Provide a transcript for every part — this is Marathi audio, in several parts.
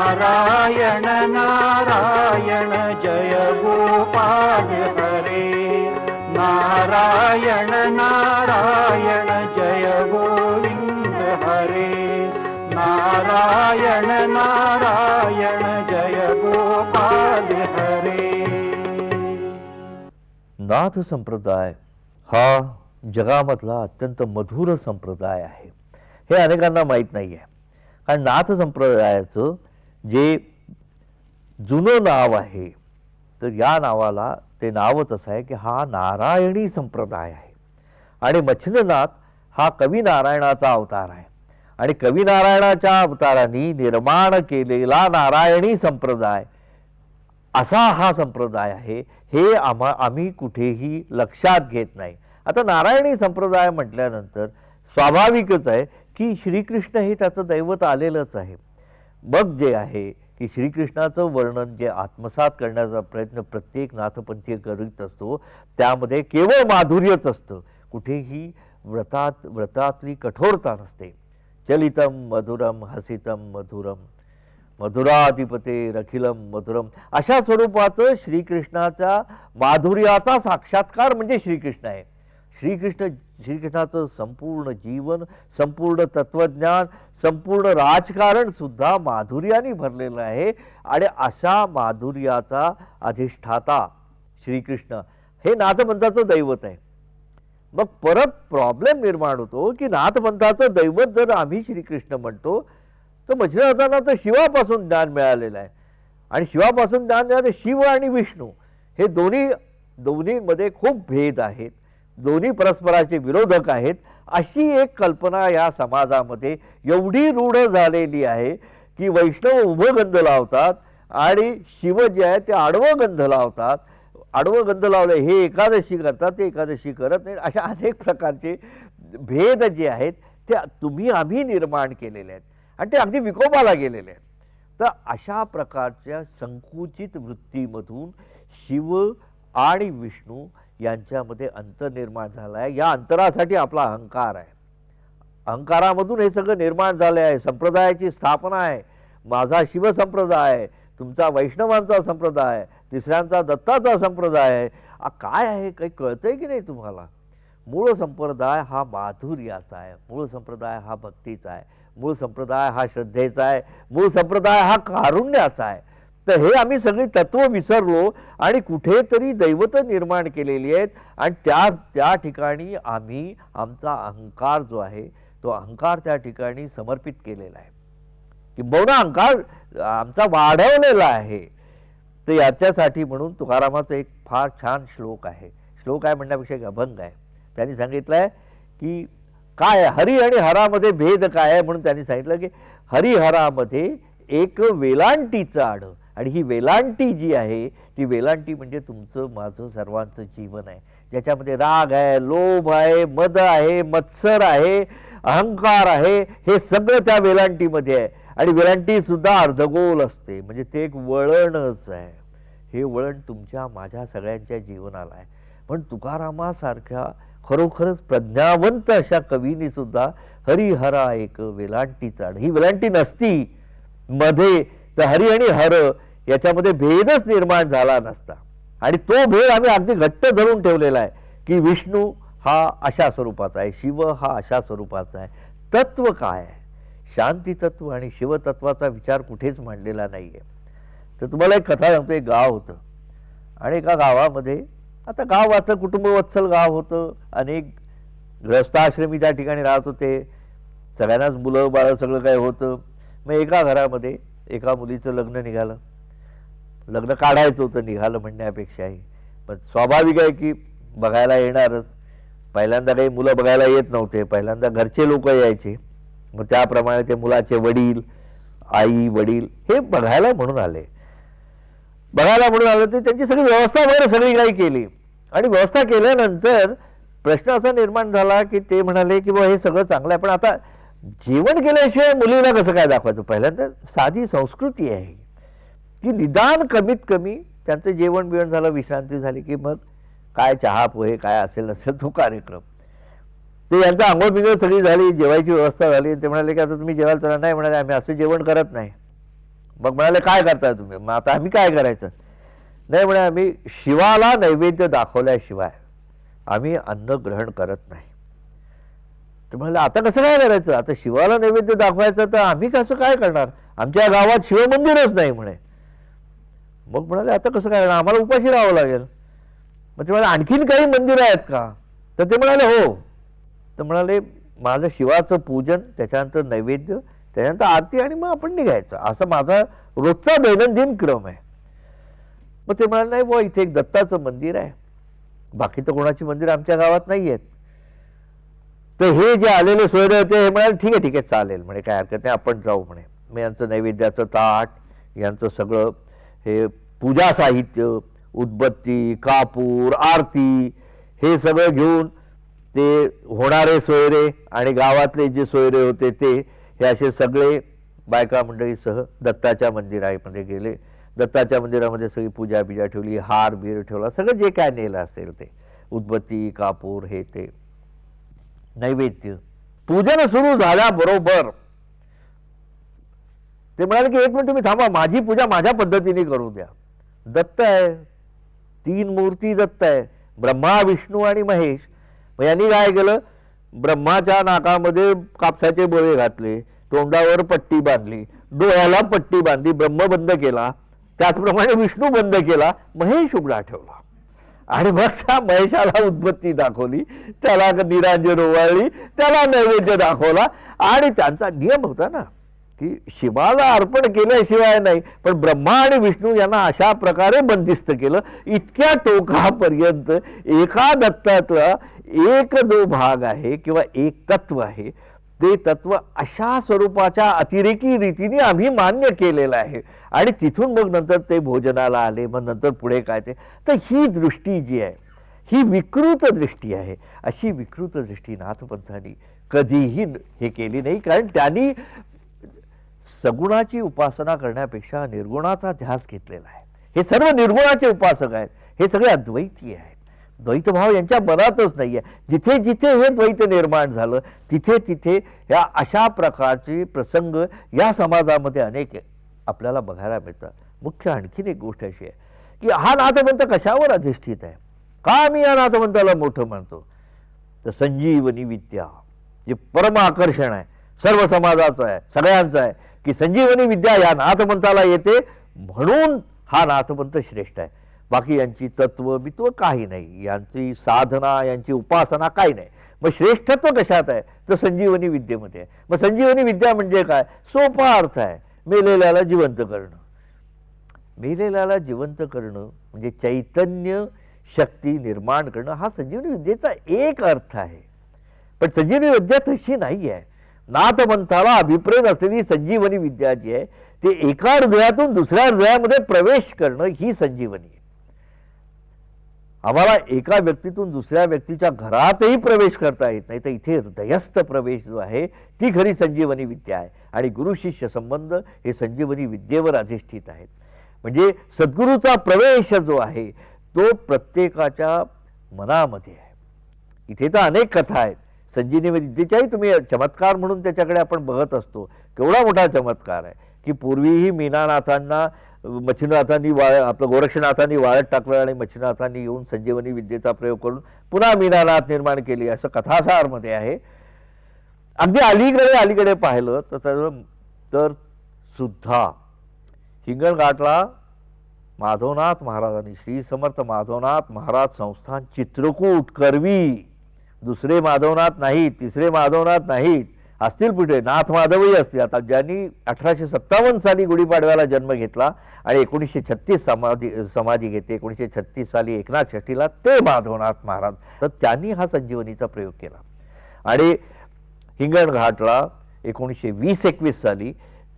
नारायण नारायण जय गोपाल हरे। नारायण नारायण जय गोविंद हरे। नारायण नारायण जय गोपाल हरे। नाथ संप्रदाय हा जगामधला अत्यंत मधुर संप्रदाय आहे. हे अनेकांना माहीत नाही आहे कारण नाथ संप्रदायाचं जे जुनं नाव आहे तर या नावाला ते नावच असं आहे की हा नारायणी संप्रदाय आहे. आणि मच्छिंद्रनाथ हा कवी नारायणाचा अवतार आहे. आणि कवी नारायणाच्या अवतारांनी निर्माण केलेला नारायणी संप्रदाय असा हा संप्रदाय आहे हे आम्हा आम्ही कुठेही लक्षात घेत नाही. आता नारायणी संप्रदाय म्हटल्यानंतर स्वाभाविकच आहे की श्रीकृष्ण हे त्याचं दैवत आलेलंच आहे. मग जे आहे की श्रीकृष्णाचं वर्णन जे आत्मसात करण्याचा प्रयत्न प्रत्येक नाथपंथीय करीत असतो त्यामध्ये केवळ माधुर्यच असतं. कुठेही व्रतात व्रतातली कठोरता नसते. चलितम मधुरम हसितम मधुरम मधुराधिपते रखिलम मधुरम अशा स्वरूपाचं श्रीकृष्णाच्या माधुर्याचा साक्षात्कार म्हणजे श्रीकृष्ण आहे. श्रीकृष्ण श्रीकृष्णाचं संपूर्ण जीवन संपूर्ण तत्वज्ञान संपूर्ण राजकारणसुद्धा माधुर्याने भरलेलं आहे. आणि अशा माधुर्याचा अधिष्ठाता श्रीकृष्ण हे नाथपंथाचं दैवत आहे. मग परत प्रॉब्लेम निर्माण होतो की नाथपंथाचं दैवत जर आम्ही श्रीकृष्ण म्हणतो तर मच्छिनाथांना तर शिवापासून ज्ञान मिळालेलं आहे. आणि शिवापासून ज्ञान मिळालं शिव आणि विष्णू. हे दोन्ही दोन्हीमध्ये खूप भेद आहेत. दोन्ही परस्पराचे विरोधक आहेत अशी एक कल्पना या समाजामध्ये एवढी रूढ झालेली आहे की वैष्णव उभं गंध लावतात आणि शिव जे आहे ते आडवं गंध लावतात. आडवं गंध लावलं हे एकादशी करतात ते एकादशी करत नाही अशा अनेक प्रकारचे भेद जे आहेत ते तुम्ही आम्ही निर्माण केलेले आहेत आणि ते अगदी विकोपाला गेलेले आहेत. तर अशा प्रकारच्या संकुचित वृत्तीमधून शिव आणि विष्णू यांच्यामध्ये अंतर निर्माण झाला आहे या अंतरासाठी आपला अहंकार आहे. अहंकारामधून हे सगळं निर्माण झालं आहे संप्रदायाची स्थापना आहे. माझा शिवसंप्रदाय आहे. तुमचा वैष्णवांचा संप्रदाय तिसऱ्यांचा दत्ताचा संप्रदाय आहे. काय आहे? काही कळतंय की नाही तुम्हाला? मूळ संप्रदाय हा माधुर्याचा आहे. मूळ संप्रदाय हा भक्तीचा आहे. मूळ संप्रदाय हा श्रद्धेचा आहे. मूळ संप्रदाय हा कारुण्याचा आहे. तर हे आम्ही सगळी तत्व विसरलो आणि कुठेतरी दैवत निर्माण केलेली आहेत. आणि त्या त्या ठिकाणी आम्ही आमचा अहंकार जो आहे तो अहंकार त्या ठिकाणी समर्पित केलेला आहे. किंबहुना अहंकार आमचा वाढवलेला आहे. तर याच्यासाठी म्हणून तुकारामाचं एक फार छान श्लोक आहे. श्लोक आहे म्हणण्यापेक्षा एक अभंग आहे. त्यांनी सांगितलं आहे की काय हरी आणि हरामध्ये भेद काय आहे म्हणून त्यांनी सांगितलं की हरिहरामध्ये एक वेलांटीचं आढळ आणि ही वेलांटी जी आहे ती वेलांटी म्हणजे तुमचं माझं सर्वांचं जीवन आहे. ज्याच्यामध्ये राग आहे लोभ आहे मद आहे मत्सर आहे अहंकार आहे हे सगळं त्या वेलांटीमध्ये आहे. आणि वेलांटी सुद्धा अर्धगोल असते. म्हणजे ते एक वळणच आहे. हे वळण तुमच्या माझ्या सगळ्यांच्या जीवनाला आहे. पण तुकारामासारख्या खरोखरच प्रज्ञावंत अशा कवीने सुद्धा हरिहरा एक वेलांटी चाड ही वेलांटी नसती. मध्ये तर हरी आणि हर याच्यामध्ये भेदच निर्माण झाला नसता. आणि तो भेद आम्ही अगदी घट्ट धरून ठेवलेला आहे की विष्णू हा अशा स्वरूपाचा आहे शिव हा अशा स्वरूपाचा आहे. तत्व काय आहे? शांती तत्व आणि शिवतत्वाचा विचार कुठेच मांडलेला नाही आहे तर तुम्हाला एक कथा सांगतो एक गाव होतं. आणि एका गावामध्ये आता गाव असं कुटुंबवत्सल गाव होतं. अनेक ग्रस्ताश्रमी त्या ठिकाणी राहत होते. सगळ्यांनाच मुलं बाळं सगळं काय होतं. मग एका घरामध्ये एका मुलीचं लग्न निघालं. लग्न काढायचं होतं निघालं म्हणण्यापेक्षाही पण स्वाभाविक आहे की बघायला येणारच. पहिल्यांदा काही मुलं बघायला येत नव्हते. पहिल्यांदा घरचे लोक यायचे. मग त्याप्रमाणे ते मुलाचे वडील आई वडील हे बघायला म्हणून आले. बघायला म्हणून आलं ते त्यांची सगळी व्यवस्था वगैरे सगळी काही केली. आणि व्यवस्था केल्यानंतर प्रश्न असा निर्माण झाला की ते म्हणाले की बा हे सगळं चांगलं आहे. पण आता जेवण केल्याशिवाय मुलीला कसं काय दाखवायचं? पहिल्यांदा साधी संस्कृती आहे की निदान कमीत कमी त्यांचं जेवण बिवण झालं विश्रांती झाली की मग काय चहा पोहे काय असेल नसेल तो कार्यक्रम. ते यांचं आंघोळ बिंघोळ सगळी झाली जेवायची व्यवस्था झाली. ते म्हणाले की आता तुम्ही जेवायला चला नाही म्हणाले आम्ही असं जेवण करत नाही. मग म्हणाले काय करताय तुम्ही? मग आता आम्ही काय करायचं? नाही म्हणे आम्ही शिवाला नैवेद्य दाखवल्याशिवाय आम्ही अन्न ग्रहण करत नाही. तर म्हणाले आता कसं काय करायचं? आता शिवाला नैवेद्य दाखवायचं तर आम्ही कसं काय करणार? आमच्या गावात शिवमंदिरच नाही म्हणे. मग म्हणाले आता कसं काय? आम्हाला उपाशी राहावं लागेल. मग ते म्हणाले आणखीन काही मंदिरं आहेत का? तर ते म्हणाले हो. तर म्हणाले माझं शिवाचं पूजन त्याच्यानंतर नैवेद्य त्याच्यानंतर आरती आणि मग आपण निघायचं. असं माझा रोजचा दैनंदिन क्रम आहे. मग ते म्हणाले नाही बुवा इथे एक दत्ताचं मंदिर आहे. बाकी तर कोणाची मंदिरं आमच्या गावात नाही आहेत. तर हे जे आलेले सोयरे होते हे म्हणाले ठीक आहे ठीक आहे चालेल. म्हणे काय हरकत नाही आपण जाऊ. म्हणे मग यांचं नैवेद्याचं ताट यांचं सगळं हे पूजा साहित्य उदबत्ती कापूर आरती हे सगळं घेऊन ते होणारे सोयरे आणि गावातले जे सोयरे होते ते हे असे सगळे बायका मंडळीसह दत्ताच्या मंदिरामध्ये गेले. दत्ताच्या मंदिरामध्ये सगळी पूजा बिजा ठेवली हार बीर ठेवला सगळं जे काय नेलं असेल ते. उदबत्ती कापूर हे ते. नैवेद्य. पूजन सुरू झाल्याबरोबर ते म्हणाले की एक मिनिट तुम्ही थांबा माझी पूजा माझ्या पद्धतीने करू द्या. दत्त आहे. तीन मूर्ती दत्त आहे. ब्रह्मा विष्णू आणि महेश. मग यांनी काय केलं? ब्रह्माच्या नाकामध्ये कापसाचे बोळे घातले तोंडावर पट्टी बांधली डोळ्याला पट्टी बांधली ब्रह्म बंद केला. त्याचप्रमाणे विष्णू बंद केला महेश उघडा ठेवला. आणि मग त्या महेशाला उद्बत्ती दाखवली त्याला निरांजन ओवाळली त्याला नैवेद्य दाखवला आणि त्यांचा नियम होता ना. की शिवाला अर्पण केल्याशिवाय नाही. पण ब्रह्मा आणि विष्णू यांना अशा प्रकारे बंदिस्त केलं. इतक्या टोकापर्यंत एका दत्तातला एक जो भाग आहे किंवा एक तत्व आहे ते तत्व अशा स्वरूपाच्या अतिरेकी रीतीने आम्ही मान्य केलेलं आहे. आणि तिथून मग नंतर ते भोजनाला आले मग नंतर पुढे काय ते. तर ही दृष्टी जी आहे ही विकृत दृष्टी आहे. अशी विकृत दृष्टी नाथपंथांनी कधीही हे केली नाही. कारण त्यांनी सगुणाची उपासना करण्यापेक्षा निर्गुणाचा ध्यास घेतलेला आहे. हे सर्व निर्गुणाचे उपासक आहेत. हे सगळे अद्वैती आहेत. द्वैतभाव यांच्या मनातच नाही आहे जिथे जिथे हे द्वैत निर्माण झालं तिथे तिथे या अशा प्रकारचे प्रसंग या समाजामध्ये अनेक आपल्याला बघायला मिळतात. मुख्य आणखीन एक गोष्ट अशी आहे की हा नाथवंत कशावर अधिष्ठित आहे? का मी या नाथवंताला मोठं मानतो? तर संजीवनी विद्या जे परम आकर्षण आहे सर्व समाजाचं आहे सगळ्यांचं आहे. की संजीवनी विद्या या नाथपंथाला येते म्हणून हा नाथपंथ श्रेष्ठ आहे. बाकी यांची तत्व बित्व काही नाही. यांची साधना यांची उपासना काही नाही. मग श्रेष्ठत्व कशात आहे? तर संजीवनी विद्येमध्ये आहे. मग संजीवनी विद्या म्हणजे काय? सोपा अर्थ आहे. मेलेल्याला जिवंत करणं. मेलेल्याला जिवंत करणं म्हणजे चैतन्य शक्ती निर्माण करणं हा संजीवनी विद्येचा एक अर्थ आहे. पण संजीवनी विद्या तशी नाही आहे नाथमंथाला अभिप्रेत असलेली संजीवनी विद्या जी आहे ते एका हृदयातून दुसऱ्या हृदयामध्ये प्रवेश करणं ही संजीवनी आहे. आम्हाला एका व्यक्तीतून दुसऱ्या व्यक्तीच्या घरातही प्रवेश करता येत नाही तर इथे हृदयस्थ प्रवेश जो आहे ती खरी संजीवनी विद्या आहे. आणि गुरु शिष्य संबंध हे संजीवनी विद्येवर अधिष्ठित आहेत. म्हणजे सद्गुरूचा प्रवेश जो आहे तो प्रत्येकाच्या मनामध्ये आहे. इथे तर अनेक कथा आहेत. संजीवनी विद्येच्याही तुम्ही चमत्कार म्हणून त्याच्याकडे आपण बघत असतो केवढा मोठा चमत्कार आहे की पूर्वीही मीनानाथांना मच्छिनाथांनी वाळ आपलं गोरक्षनाथांनी वाळत टाकलं आणि मच्छिनाथांनी येऊन संजीवनी विद्येचा प्रयोग करून पुन्हा मीनानाथ निर्माण केली. असं कथासारमध्ये आहे. अगदी अलीकडे अलीकडे पाहिलं तर तर- तर सुद्धा हिंगणघाटला माधवनाथ महाराजांनी श्री समर्थ माधवनाथ महाराज संस्थान चित्रकूट करवी. दुसरे माधवनाथ नाहीत तिसरे माधवनाथ नाहीत. असतील पुढे. नाथ माधवही असतील. आता ज्यांनी अठराशे सत्तावन्न साली गुढीपाडव्याला जन्म घेतला आणि एकोणीसशे छत्तीस समाधी समाधी घेते एकोणीसशे छत्तीस साली एकनाथ षष्टीला ते माधवनाथ महाराज. तर त्यांनी हा संजीवनीचा प्रयोग केला. आणि हिंगणघाटला एकोणीसशे वीस एकवीस साली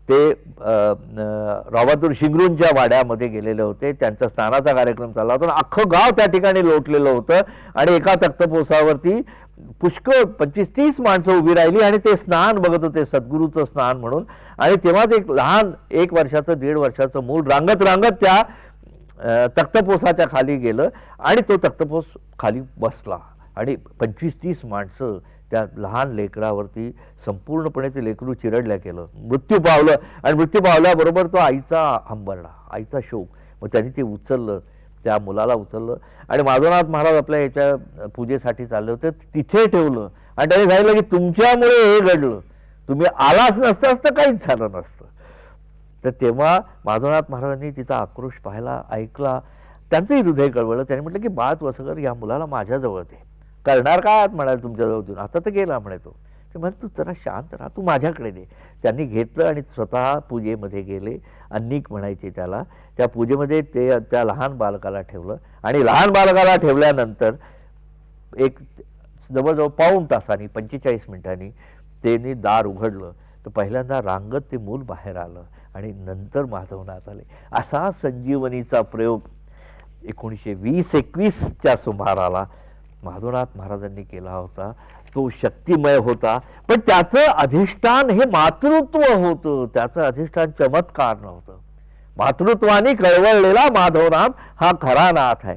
ते अ, शिंगरूंच्या वाड्यामध्ये गेलेले होते. त्यांचा स्नानाचा कार्यक्रम चालला होता. आणि अख्खं गाव त्या ठिकाणी लोटलेलं होतं. आणि एका तक्तपोसावरती पुष्कळ पंचवीस तीस माणसं उभी राहिली आणि ते स्नान बघत होते. सद्गुरूचं स्नान म्हणून. आणि तेव्हाच एक लहान एक वर्षाचं दीड वर्षाचं मूल रांगत रांगत त्या तक्तपोसाच्या खाली गेलं. आणि तो तक्तपोस खाली बसला. आणि पंचवीस तीस माणसं त्या लहान लेकरावरती संपूर्णपणे ते लेकरू चिरडल्या केलं. मृत्यू पावलं आणि मृत्यू पावल्याबरोबर तो आईचा हंबरला आईचा शोक. मग त्यांनी ते उचललं त्या मुलाला उचललं आणि माधवनाथ महाराज आपल्या याच्या पूजेसाठी चालले होते. तिथे ठेवलं आणि त्याने सांगितलं की तुमच्यामुळे हे घडलं. तुम्ही आलाच नसतं असतं काहीच झालं नसतं. तर तेव्हा माधवनाथ महाराजांनी तिचा आक्रोश पाहायला ऐकला. त्यांचंही हृदय कळवलं. त्याने म्हटलं की बाळ वसगर या मुलाला माझ्याजवळ दे. करणार काय आत म्हणाल तुमच्याजवळ आता तर गेला म्हणे तो ते म्हणजे तू जरा शांत राहा तू माझ्याकडे दे. त्यांनी घेतलं आणि स्वतः पूजेमध्ये गेले. अन्निक म्हणायचे त्याला. त्या पूजेमध्ये ते त्या लहान बालकाला ठेवलं. आणि लहान बालकाला ठेवल्यानंतर एक जवळजवळ पाऊण तासानी पंचेचाळीस मिनिटांनी त्यांनी दार उघडलं. तर पहिल्यांदा रांगत ते मूल बाहेर आलं आणि नंतर माधवनाथ आले. असा संजीवनीचा प्रयोग एकोणीसशे वीस एकवीसच्या सुमाराला माधवनाथ महाराजांनी केला होता. तो शक्तिमय होता. पण त्याचं अधिष्ठान हे मातृत्व होतं. त्याचं अधिष्ठान चमत्कार नव्हतं. मातृत्वाने कळवळलेला माधवनाथ हा खरा नाथ आहे.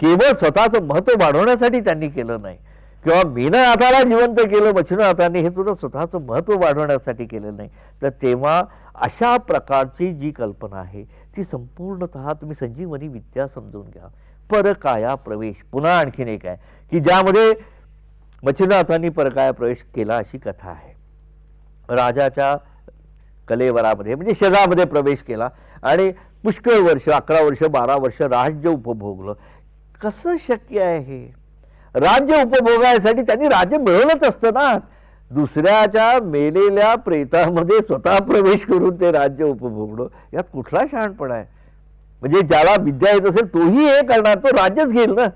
केवळ स्वतःचं महत्त्व वाढवण्यासाठी त्यांनी केलं नाही. किंवा मीननाथाला जिवंत केलं मच्छिनाथाने हे सुद्धा स्वतःचं महत्त्व वाढवण्यासाठी केलं नाही. तर तेव्हा अशा प्रकारची जी कल्पना आहे ती संपूर्णतः तुम्ही संजीवनी विद्या समजून घ्या. परकाया प्रवेश. पुन्हा आणखीन एक आहे की ज्यामध्ये मच्छिंद्रनाथांनी परकाया प्रवेश केला अशी कथा आहे. राजाच्या कलेवरामध्ये म्हणजे शहरामध्ये प्रवेश केला आणि पुष्कळ वर्ष अकरा वर्ष बारा वर्ष राज्य उपभोगलं. कसं शक्य आहे हे? राज्य उपभोगायसाठी त्यांनी राज्य मिळवलंच असतं ना. दुसऱ्याच्या मेलेल्या प्रेतामध्ये स्वतः प्रवेश करून ते राज्य उपभोगणं यात कुठला शहाणपणा आहे? म्हणजे ज्याला विद्या येत असेल तोही हे करणार तो राज्यच घेईल ना.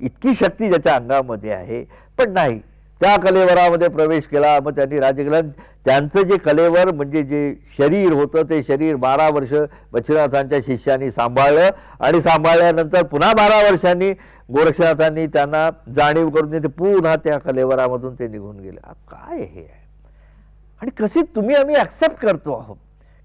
इतकी शक्ती ज्याच्या अंगामध्ये आहे. पण नाही त्या कलेवरामध्ये प्रवेश केला मग त्यांनी राज्य केलं. त्यांचं जे कलेवर म्हणजे जे शरीर होतं ते शरीर बारा वर्ष बच्चनाथांच्या शिष्यांनी सांभाळलं आणि सांभाळल्यानंतर पुन्हा बारा वर्षांनी गोरक्षनाथांनी त्यांना जाणीव करून देते पुन्हा त्या कलेवरामधून ते निघून गेले. काय हे आहे? आणि कशी तुम्ही आम्ही ॲक्सेप्ट करतो आहोत?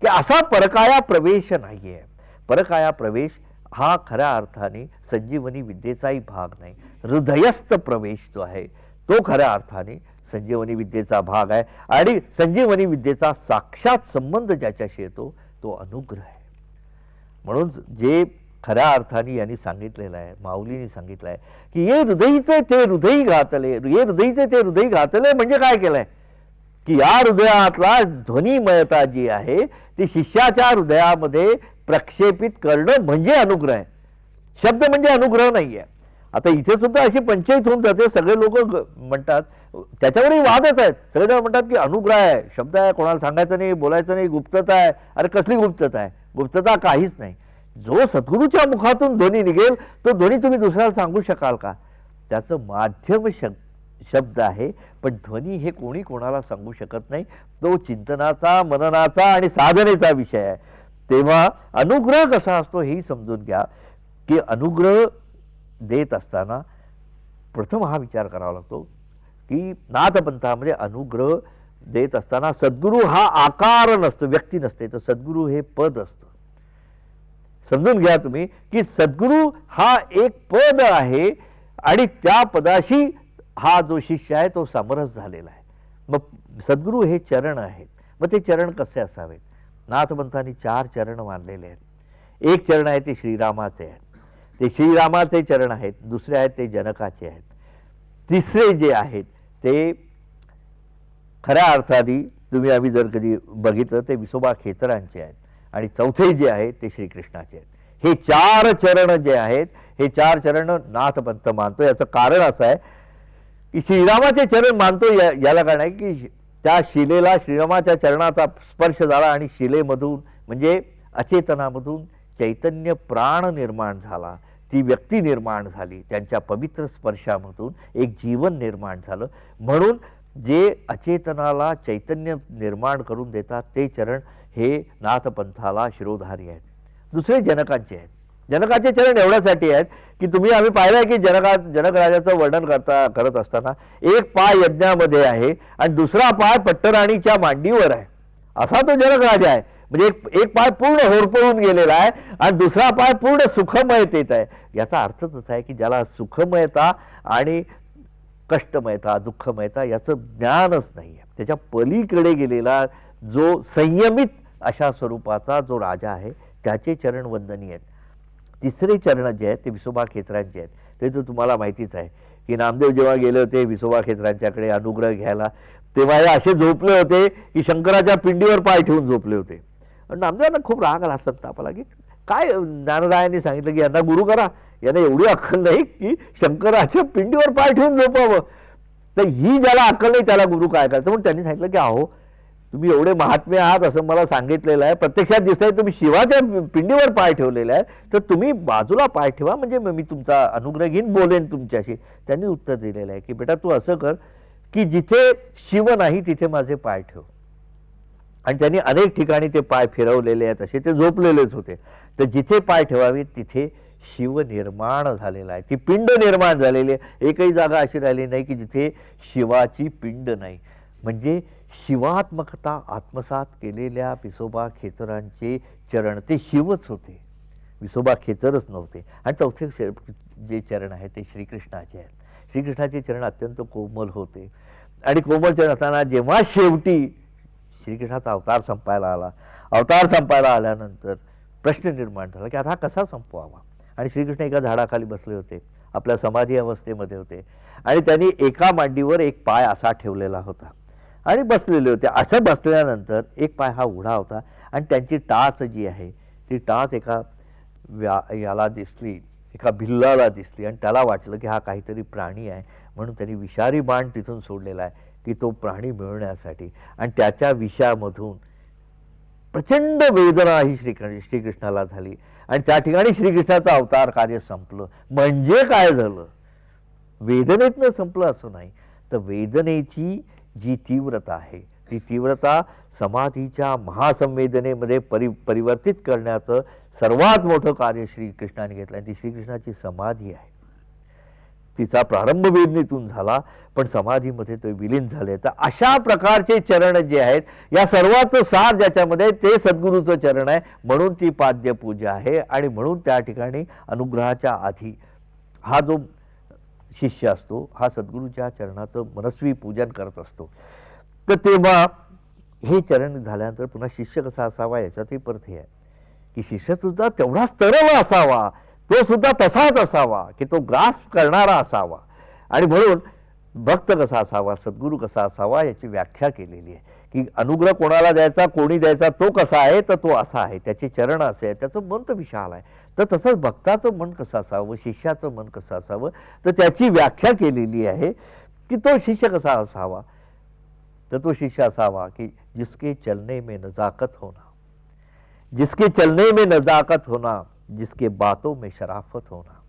की असा परकाया प्रवेश नाही आहे परकाया प्रवेश हा खऱ्या अर्थाने संजीवनी विद्येचाही भाग नाही. हृदयस्थ प्रवेश जो आहे तो खऱ्या अर्थाने संजीवनी विद्येचा भाग आहे आणि संजीवनी विद्येचा साक्षात संबंध ज्याच्याशी येतो तो अनुग्रह आहे. म्हणून जे खऱ्या अर्थाने यांनी सांगितलेलं आहे माऊलीने सांगितलं आहे की हे हृदयीचे ते हृदयी घातले हे हृदयीचे ते हृदयी घातले म्हणजे काय केलंय? की या हृदयातला ध्वनिमयता जी आहे ती शिष्याच्या हृदयामध्ये प्रक्षेपित करणं म्हणजे अनुग्रह आहे. शब्द म्हणजे अनुग्रह नाही आहे आता इथे सुद्धा अशी पंचायत होऊन जाते सगळे लोक म्हणतात त्याच्यावरही वादच आहेत. सगळेजण म्हणतात की अनुग्रह आहे शब्द आहे कोणाला सांगायचं नाही बोलायचं नाही गुप्तता आहे. अरे कसली गुप्तता आहे? गुप्तता काहीच नाही. जो सद्गुरूच्या मुखातून ध्वनी निघेल तो ध्वनी तुम्ही दुसऱ्याला सांगू शकाल का? त्याचं माध्यम शब्द शब्द आहे पण ध्वनी हे कोणी कोणाला सांगू शकत नाही. तो चिंतनाचा मननाचा आणि साधनेचा विषय आहे. तेव्हा अनुग्रह कसा असतो हेही समजून घ्या. की अनुग्रह देत असताना प्रथम हा विचार करावा लागतो की नाथपंथामध्ये अनुग्रह देत असताना सद्गुरू हा आकार नसतो व्यक्ती नसते तर सद्गुरू हे पद असतं. समजून घ्या तुम्ही की सद्गुरू हा एक पद आहे आणि त्या पदाशी हा जो शिष्य आहे तो समरस झालेला आहे. मग सद्गुरू हे चरण आहेत. मग ते चरण कसे असावेत? नाथपंथांनी चार चरण मानलेले आहेत. एक चरण आहे ते श्रीरामाचे आहेत. ते श्रीरामाचे चरण आहेत दुसरे आहेत ते जनकाचे आहेत. तिसरे जे आहेत ते खऱ्या अर्थाने तुम्ही आम्ही जर कधी बघितलं ते विसोबा खेचरांचे आहेत आणि चौथे जे आहेत ते श्रीकृष्णाचे आहेत. हे चार चरण जे आहेत हे चार चरण नाथपंथ मानतो याचं कारण असं आहे की श्रीरामाचे चरण मानतो या याला कारण आहे की त्या शिलेला श्रीरामाच्या चरणाचा स्पर्श झाला आणि शिलेमधून म्हणजे अचेतनामधून चैतन्य प्राण निर्माण झाला. ती व्यक्ती निर्माण झाली. त्यांच्या पवित्र स्पर्शामधून एक जीवन निर्माण झालं. म्हणून जे अचेतनाला चैतन्य निर्माण करून देतात ते चरण हे नाथपंथाला शिरोधारी आहेत. दुसरे जनकांचे आहेत. जनकाचे चरण एवढ्यासाठी आहेत की तुम्ही आम्ही पाहिलं आहे की जनका जनकराजाचं वर्णन करता करत असताना एक पाय यज्ञामध्ये आहे आणि दुसरा पाय पट्टराणीच्या मांडीवर आहे. असा तो जनकराजा आहे. म्हणजे एक एक पाय पूर्ण होरपळून गेलेला आहे आणि दुसरा पाय पूर्ण सुखमयतेत आहे. याचा अर्थच असा आहे की ज्याला सुखमयता आणि कष्टमयता दुःखमयता याचं ज्ञानच नाही आहे. त्याच्या पलीकडे गेलेला जो संयमित अशा स्वरूपाचा जो राजा आहे त्याचे चरण वंदनीय आहेत. तिसरे चरण जे आहेत ते विसोबा खेचरांचे आहेत. ते तर तुम्हाला माहितीच आहे की नामदेव जेव्हा गेले होते विसोबा खेचरांच्याकडे अनुग्रह घ्यायला तेव्हा हे असे झोपले होते की शंकराच्या पिंडीवर पाय ठेवून झोपले होते. नामदेवांना खूप राग आला संतापाला की काय ज्ञानरायांनी सांगितलं की यांना गुरु करा. यांना एवढी अक्कल नाही की शंकराच्या पिंडीवर पाय ठेवून झोपावं. तर ही ज्याला अक्कल नाही त्याला गुरु काय करायचं? म्हणून त्यांनी सांगितलं की अहो तुम्ही एवढे महात्मे आहात असं मला सांगितलेलं आहे. प्रत्यक्षात दिसतंय तुम्ही शिवाच्या पिंडीवर पाय ठेवलेला आहे तर तुम्ही बाजूला पाय ठेवा. म्हणजे मग मी तुमचा अनुग्रह घेईन बोलेन तुमच्याशी. त्यांनी उत्तर दिलेलं आहे की बेटा तू असं कर की जिथे शिव नाही तिथे माझे पाय ठेव. आणि त्यांनी अनेक ठिकाणी ते पाय फिरवलेले आहेत असे ते झोपलेलेच होते. तर जिथे पाय ठेवावे तिथे शिव निर्माण झालेला आहे. ती पिंड निर्माण झालेली आहे. एकही जागा अशी राहिली नाही की जिथे शिवाची पिंड नाही. म्हणजे शिवात्मकता आत्मसात केलेल्या विसोबा खेचरांचे चरण ते शिवच होते. विसोबा खेचरच नव्हते. आणि चौथे जे चरण आहे ते श्रीकृष्णाचे आहेत. श्रीकृष्णाचे चरण अत्यंत कोमल होते. आणि कोमल चरण असताना जेव्हा शेवटी श्रीकृष्णाचा अवतार संपायला आला. अवतार संपायला आल्यानंतर प्रश्न निर्माण झाला की आता हा कसा संपवावा? आणि श्रीकृष्ण एका झाडाखाली बसले होते. आपल्या समाधी अवस्थेमध्ये होते. आणि त्यांनी एका मांडीवर एक पाय असा ठेवलेला होता. आणि बसलेले होते. असं बसल्यानंतर एक पाय हा उघडा होता आणि त्यांची टाच जी आहे ती टाच एका व्या याला दिसली एका भिल्लाला दिसली आणि त्याला वाटलं की हा काहीतरी प्राणी आहे म्हणून त्यांनी विषारी बाण तिथून सोडलेला आहे की तो प्राणी मिळवण्यासाठी. आणि त्याच्या विषामधून प्रचंड वेदना ही श्रीकृष्ण श्रीकृष्णाला झाली. आणि त्या ठिकाणी श्रीकृष्णाचं अवतार कार्य संपलं. म्हणजे काय झालं? वेदनेतनं संपलं असं नाही. तर वेदनेची जी तीव्रता आहे ती तीव्रता समाधीच्या महासंवेदनेमध्ये परि परिवर्तित करण्याचं सर्वात मोठं कार्य श्रीकृष्णाने घेतलं आणि ती श्रीकृष्णाची समाधी आहे. तिचा प्रारंभ वेदनेतून झाला पण समाधीमध्ये ते विलीन झाले. तर अशा प्रकारचे चरण जे आहेत या सर्वाचं सार ज्याच्यामध्ये ते सद्गुरूचं चरण आहे म्हणून ती पाद्यपूजा आहे आणि म्हणून त्या ठिकाणी अनुग्रहाच्या आधी हा जो शिष्य असतो हा सद्गुरूच्या चरणाचं मनस्वी पूजन करत असतो. तर तेव्हा हे चरण झाल्यानंतर पुन्हा शिष्य कसा असावा याच्यातही परत हे आहे. की शिष्य सुद्धा तेवढाच तरल असावा तो सुद्धा तसाच असावा की तो ग्रास करणारा असावा. आणि म्हणून भक्त कसा असावा सद्गुरू कसा असावा याची व्याख्या केलेली आहे. की अनुग्रह कोणाला द्यायचा कोणी द्यायचा तो कसा आहे तर तो असा आहे. त्याचे चरण असे आहे त्याचं मंत विशाल आहे. तर तसंच भक्ताचं मन कसं असावं, शिष्याचं मन कसं असावं? तर त्याची व्याख्या केलेली आहे की तो शिष्य कसा असावा? तर तो शिष्य असावा की जिसके चलने में नजाकत होना, जिसके चलने में नजाकत होना, जिसके बातों में शराफत होना,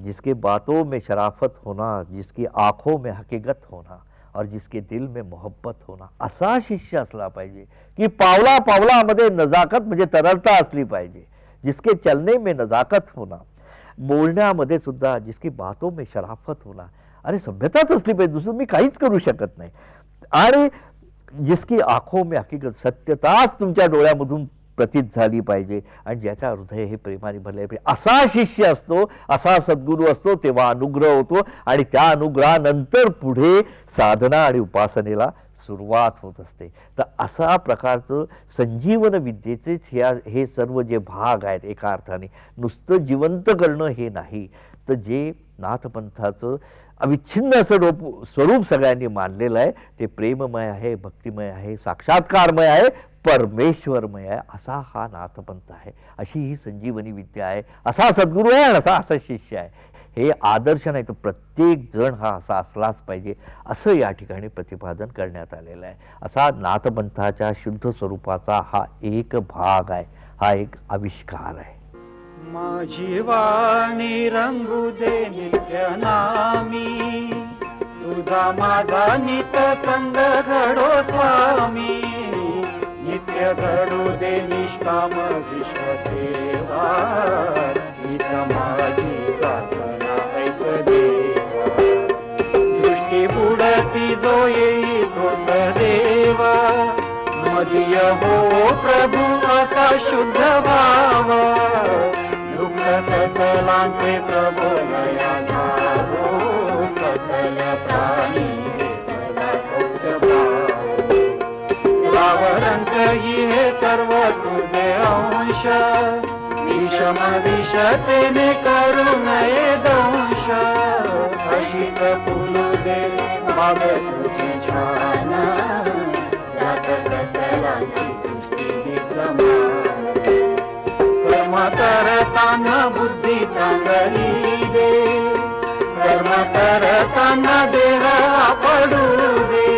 जिसके बातों में शराफत होना, जिसकी आँखों में हकीकत होना और जिसके दिल में मोहब्बत होना। असा शिष्य असला पाहिजे की पावला पावलामध्ये नजाकत म्हणजे तरलता असली पाहिजे. जिसके चलने में नजाकत होना बोलण्यामध्ये सुद्धा जिसकी बातों में शराफत होना अरे सभ्यताच असली पाहिजे दुसरं मी काहीच करू शकत नाही. आणि जिसकी आखो में हकीकत सत्यताच तुमच्या डोळ्यामधून प्रतीत झाली पाहिजे आणि ज्याच्या हृदय हे प्रेमाने भरले पाहिजे. असा शिष्य असतो असा सद्गुरू असतो तेव्हा अनुग्रह होतो आणि त्या अनुग्रहानंतर पुढे साधना आणि उपासनेला सुरुवात होत असते. तर असा प्रकारचं संजीवन विद्येचेच ह्या हे सर्व जे भाग आहेत एका अर्थाने नुसतं जिवंत करणं हे नाही. तर जे नाथपंथाचं अविच्छिन्न असं रोप स्वरूप सगळ्यांनी मानलेलं आहे. ते प्रेममय आहे भक्तिमय आहे साक्षात्कारमय आहे परमेश्वरमय आहे असा हा नाथपंथ आहे. अशी ही संजीवनी विद्या आहे. असा सद्गुरू आहे आणि असा असा शिष्य आहे. हे आदर्श नाही तर प्रत्येक जण हा असा असलाच पाहिजे. असं या ठिकाणी प्रतिपादन करण्यात आलेलं आहे. असा नाथपंथाच्या शुद्ध स्वरूपाचा हा एक भाग आहे. हा एक आविष्कार आहे. माझी वाणी रंगू दे नित्य नामी तुझा माझा नित संग घडो स्वामी. नित्य घडू दे निष्काम विश्वसेवा. हीच माझी प्रार्थना ऐक देवा. दृष्टी बुडती जो येई तो देवा. मदीय हो प्र आमचे प्रभू नया धारो सकल प्राणी सदा सौख्य भाव हे सर्व तुझे अंश. विषम विषतेने करू नये दंश. अशीच फुलू दे बाग तुझी छान. ज्यात सकलांची दृष्टी समान कर्म करताना बुद्धी चांगली दे. कर्म करताना देह पडू दे.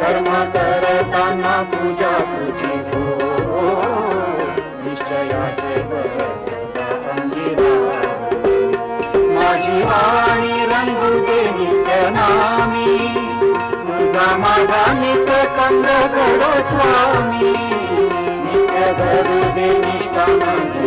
कर्म करताना पूजा तुझी हो. निश्चयाचे माझी वाणी रंगू दे नित्य नामी. तुझा माझा नित्य संग घडो स्वामी. नित्य घडू दे Thank you.